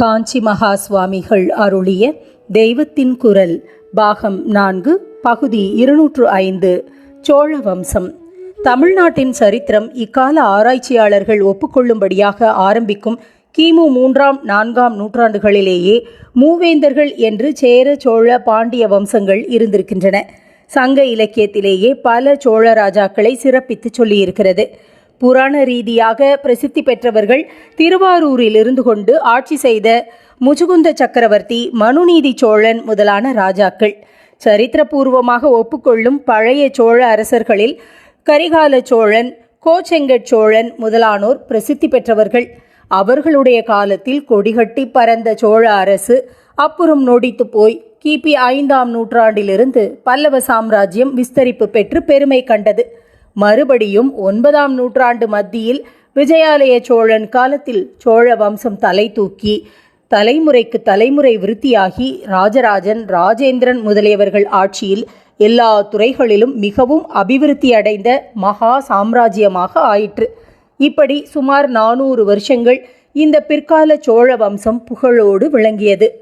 காஞ்சி மகா சுவாமிகள் அருளிய தெய்வத்தின் குரல் பாகம் நான்கு பகுதி இருநூற்று ஐந்து சோழ வம்சம் தமிழ்நாட்டின் சரித்திரம் இக்கால ஆராய்ச்சியாளர்கள் ஒப்புக்கொள்ளும்படியாக ஆரம்பிக்கும் கிமு மூன்றாம் நான்காம் நூற்றாண்டுகளிலேயே மூவேந்தர்கள் என்று சேர சோழ பாண்டிய வம்சங்கள் இருந்திருக்கின்றன. சங்க இலக்கியத்திலேயே பல சோழ ராஜாக்களை சிறப்பித்து சொல்லியிருக்கிறது. புராண ரீதியாக பிரசித்தி பெற்றவர்கள் திருவாரூரில் இருந்து கொண்டு ஆட்சி செய்த முஜுகுந்த சக்கரவர்த்தி மனுநீதி சோழன் முதலான ராஜாக்கள். சரித்திரபூர்வமாக ஒப்புக்கொள்ளும் பழைய சோழ அரசர்களில் கரிகால சோழன் கோச்செங்கட் சோழன் முதலானோர் பிரசித்தி பெற்றவர்கள். அவர்களுடைய காலத்தில் கொடிகட்டி பறந்த சோழ அரசு அப்புறம் நொடித்து போய் கிபி ஐந்தாம் நூற்றாண்டிலிருந்து பல்லவ சாம்ராஜ்யம் விஸ்தரிப்பு பெற்று பெருமை கண்டது. மறுபடியும் ஒன்பதாம் நூற்றாண்டு மத்தியில் விஜயாலய சோழன் காலத்தில் சோழ வம்சம் தலை தூக்கி தலைமுறைக்கு தலைமுறை விருத்தியாகி ராஜராஜன் ராஜேந்திரன் முதலியவர்கள் ஆட்சியில் எல்லா துறைகளிலும் மிகவும் அபிவிருத்தி அடைந்த மகா சாம்ராஜ்யமாக ஆயிற்று. இப்படி சுமார் நானூறு வருஷங்கள் இந்த பிற்கால சோழ வம்சம் புகழோடு விளங்கியது.